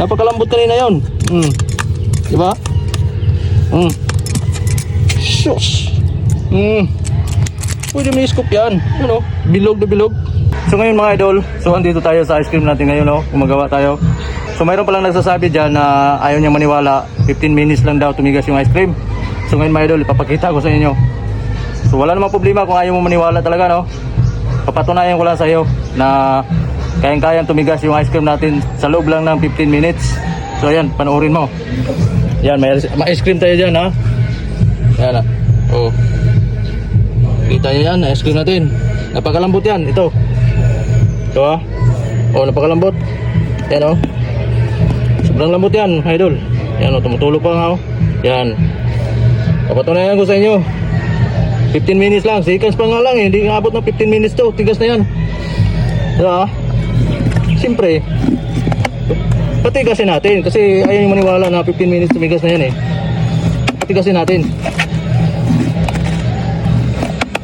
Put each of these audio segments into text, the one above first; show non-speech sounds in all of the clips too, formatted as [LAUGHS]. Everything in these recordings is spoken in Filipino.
Napakalambot kanina yon. Mm. Di ba? Mm. Shush. Mm. Pwede may scoop yan. Ano? Bilog na bilog. So ngayon mga idol, so andito tayo sa ice cream natin ngayon, no? Gumagawa tayo. So mayroon palang nagsasabi dyan na ayaw niya maniwala, 15 minutes lang daw tumigas yung ice cream. So ngayon mga idol, ipapakita ko sa inyo. So wala namang problema kung ayaw mo maniwala talaga, no? Papatunayan ko lang sa iyo na kayang-kayang tumigas yung ice cream natin sa loob lang ng 15 minutes. So ayan, panoorin mo. Yan, may, may ice cream tayo dyan, ha? Yan, ha? Oh. Kita nyo yan, ice cream natin. Napakalambot yan, ito. Ito, ha? Oh, napakalambot. Yan, oh. Sobrang lambot yan, idol. Yan, oh, tumutulog pa nga, oh. Yan. Papatunayan ko sa inyo. 15 minutes lang, seconds pa nga lang eh. Hindi nga abot ng 15 minutes to. Tigas na yan. Diba? Siyempre, patigasin natin. Kasi ayaw yung maniwala na 15 minutes tumigas na yan eh. Patigasin natin.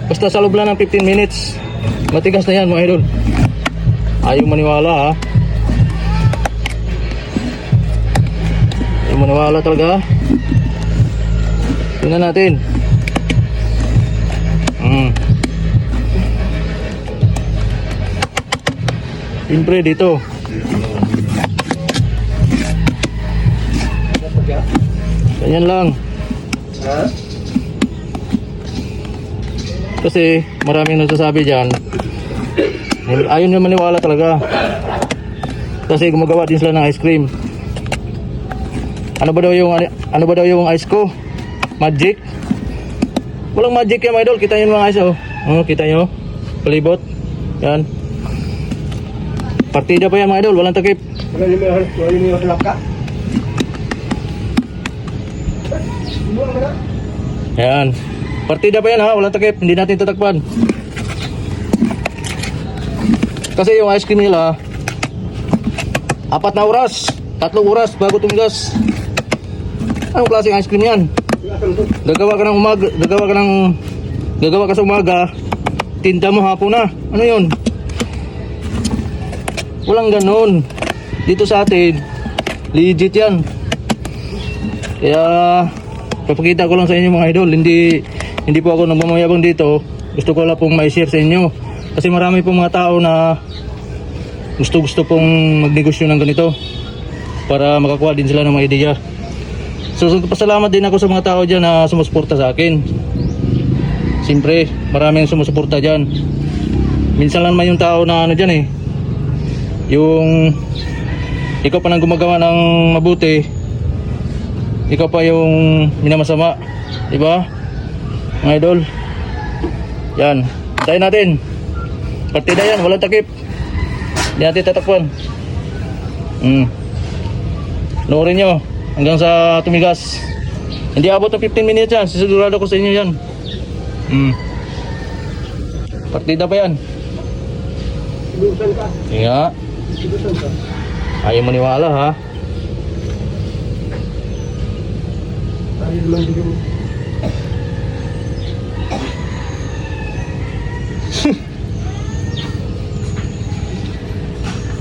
Basta sa loob lang ng 15 minutes, matigas na yan mga idol. Ayaw maniwala ha. Ayaw maniwala talaga. Tingnan natin. Mm. Siyempre dito. Ganyan lang. Kasi maraming nagsasabi dyan. Ayaw nyo maniwala talaga. Kasi gumagawa din sila ng ice cream. Ano ba daw yung ano ba daw yung ice ko? Magic? Walang magic yan idol. Kita nyo mga ice oh. Oh, kita nyo? Palibot. Yan. Partida pa yan mga idol. Walang takip. Wala. Yan. Partida pa yan ha. Walang takip. Hindi natin tatakpan. Kasi yung ice cream nila, apat na oras, tatlong oras bago tumigas. Anong klaseng ice cream yan? Gagawa ka ng umaga, gagawa ka ng gagawa ka sa umaga, tinda mo hapon na. Ano 'yon? Walang ganun. Dito sa atin, legit 'yan. Kaya papakita ko lang sa inyo mga idol, hindi hindi po ako nagmamayabang dito. Gusto ko lang pong mai-share sa inyo. Kasi marami pong mga tao na gusto-gusto pong magnegosyo ng ganito para makakuha din sila ng mga ideya. So, so pasalamat din ako sa mga tao dyan na sumusuporta sa akin. Siyempre, maraming sumusuporta dyan. Minsan lang naman yung tao na ano dyan eh. Yung ikaw pa nang gumagawa ng mabuti, ikaw pa yung minamasama. Diba? Mga idol. Yan. Tayo natin. Partida yan, walang takip. Hindi natin tatakpan. Hmm. Noorin nyo hanggang sa tumigas. Hindi abot ng 15 minutes yan. Sisigurado ko sa inyo yan. Hmm. Partida pa yan. Inuusan ka. Ayaw maniwala ha. Tayo naman yung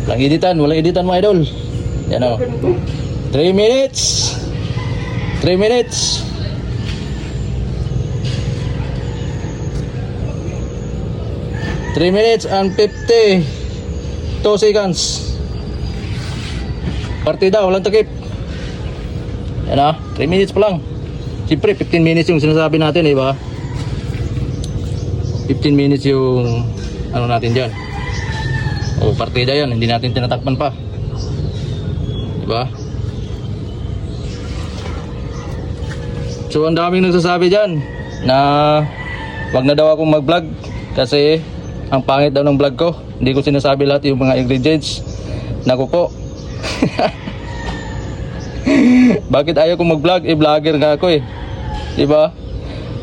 Walang editan, walang editan mga idol. Yan o. 3 minutes. 3 minutes. Three minutes and 50 2 seconds. Partida, walang takip. Yan ah, 3 minutes pa lang. Siyempre, 15 minutes yung sinasabi natin, di ba? 15 minutes yung ano natin dyan. O, partida yan. Hindi natin tinatakpan pa. Diba? So, ang daming nagsasabi dyan na wag na daw akong mag-vlog kasi ang pangit daw ng vlog ko. Hindi ko sinasabi lahat yung mga ingredients. Naku po. [LAUGHS] Bakit ayaw kong mag-vlog? Eh, vlogger nga ako eh. Diba?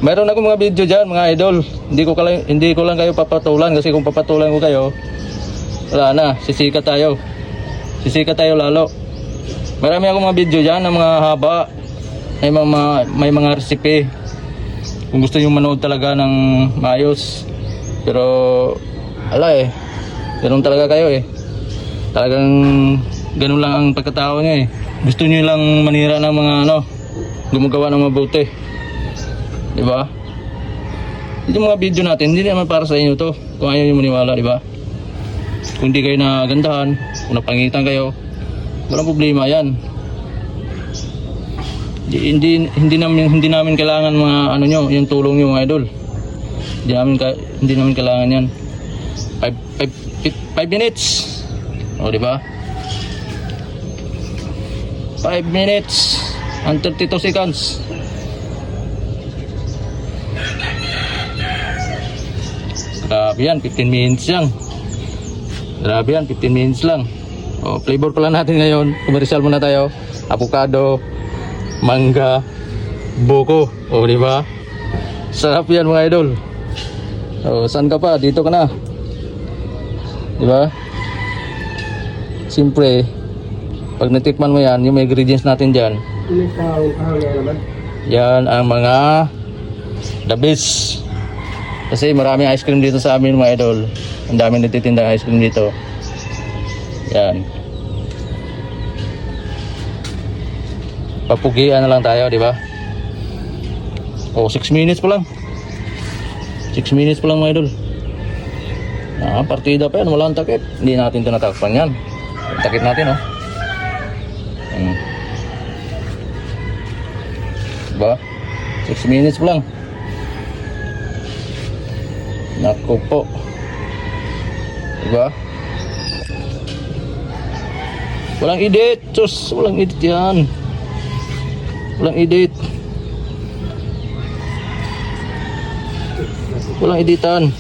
Meron ako mga video dyan, mga idol. Hindi ko, kala, hindi ko lang kayo papatulan kasi kung papatulan ko kayo, wala na, sisikat tayo. Sisikat tayo lalo. Marami akong mga video dyan ng mga haba. May mga, may mga recipe. Kung gusto nyo manood talaga ng maayos. Pero, ala eh. Ganun talaga kayo eh. Talagang ganun lang ang pagkatao niya eh. Gusto niyo lang manira ng mga ano, gumagawa ng mabuti. Di ba? Yung mga video natin, hindi naman para sa inyo to. Kung ayaw niyo maniwala, di ba? Kung hindi kayo nagandahan, kung napangitan kayo, walang problema yan. Hindi, hindi, hindi namin hindi namin kailangan mga ano nyo, yung tulong nyo mga idol. Hindi namin ka, hindi namin kailangan yan. 5 minutes. O di ba? 5 minutes and 32 seconds. Grabe yan, 15 minutes yan. Grabe yan, 15 minutes lang. O, flavor pala natin ngayon. Commercial muna tayo. Avocado, mangga, buko. O, di ba? Sarap yan mga idol. O, saan ka pa? Dito ka na. Di ba? Siyempre, pag natikman mo yan, yung mga ingredients natin naman. yan ang mga the best. Kasi maraming ice cream dito sa amin mga idol. Ang daming nagtitinda ng ice cream dito. Yan. Papugian na lang tayo, di ba? Oh, 6 minutes pa lang. 6 minutes pa lang mga idol. Ah, partida pa yan, walang takip. Hindi natin ito natakpan yan. Takip natin, oh. Hmm. Diba? 6 minutes pa lang. Naku po. Diba? Walang edit. Sus, walang edit yan. Walang edit. Walang editan.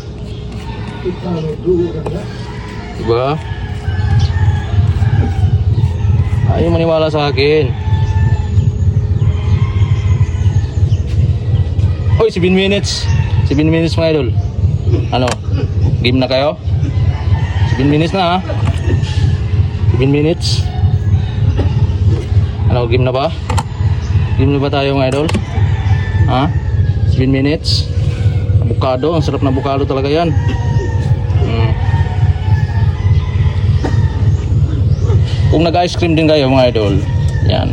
Diba? Ayaw maniwala sa akin. Hoy, 7 minutes. 7 minutes mga idol. Ano? Game na kayo? 7 minutes na ha? 7 minutes. Ano, game na ba? Game na ba tayo mga idol? Ha? 7 minutes. Avocado, ang sarap na avocado talaga yan. Mm. Kung nag-ice cream din kayo mga idol, yan.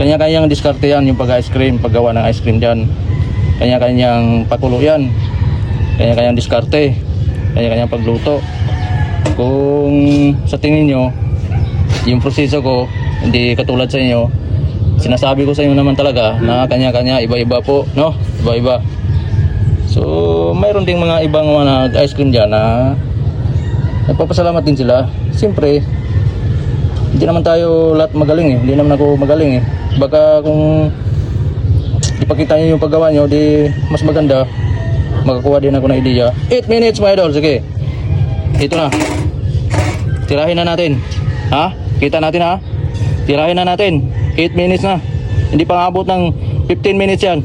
Kanya-kanyang diskarte yan yung pag-ice cream, paggawa ng ice cream dyan. Kanya-kanyang pakulo yan. Kanya-kanyang diskarte. Kanya-kanyang pagluto. Kung sa tingin nyo, yung proseso ko, hindi katulad sa inyo, sinasabi ko sa inyo naman talaga na kanya-kanya, iba-iba po, no? Iba-iba. So, mayroon ding mga ibang mga nag-ice cream dyan na nagpapasalamat din sila. Siyempre, hindi naman tayo lahat magaling eh. Hindi naman ako magaling eh. Baka kung ipakita nyo yung paggawa nyo, di mas maganda. Makakuha din ako ng ideya. 8 minutes my idol, sige. Ito na. Tirahin na natin. Ha? Kita natin ha? Tirahin na natin. 8 minutes na. Hindi pa abot ng 15 minutes yan.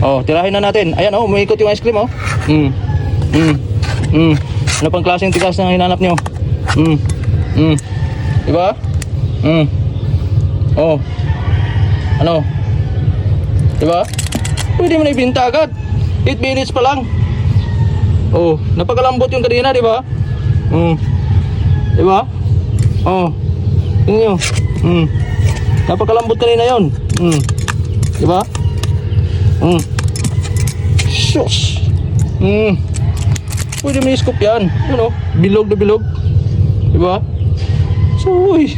Oh, tirahin na natin. Ayan oh, umiikot yung ice cream oh. Mm. Mm. Mm. Ano pang klaseng tigas na hinanap nyo? Mm. Mm. Diba? Mm. Oh. Ano? Diba? Pwede mo na ibinta agad. 8 minutes pa lang. Oh, napakalambot yung kanina, di ba? Mm. Di ba? Oh. Tingnan nyo. Mm. Napakalambot kanina yon. Mm. Di ba? Mm. Shush. Mm. Pwede mo i-scoop yan. Ano? Bilog na bilog. Di ba? So, uy.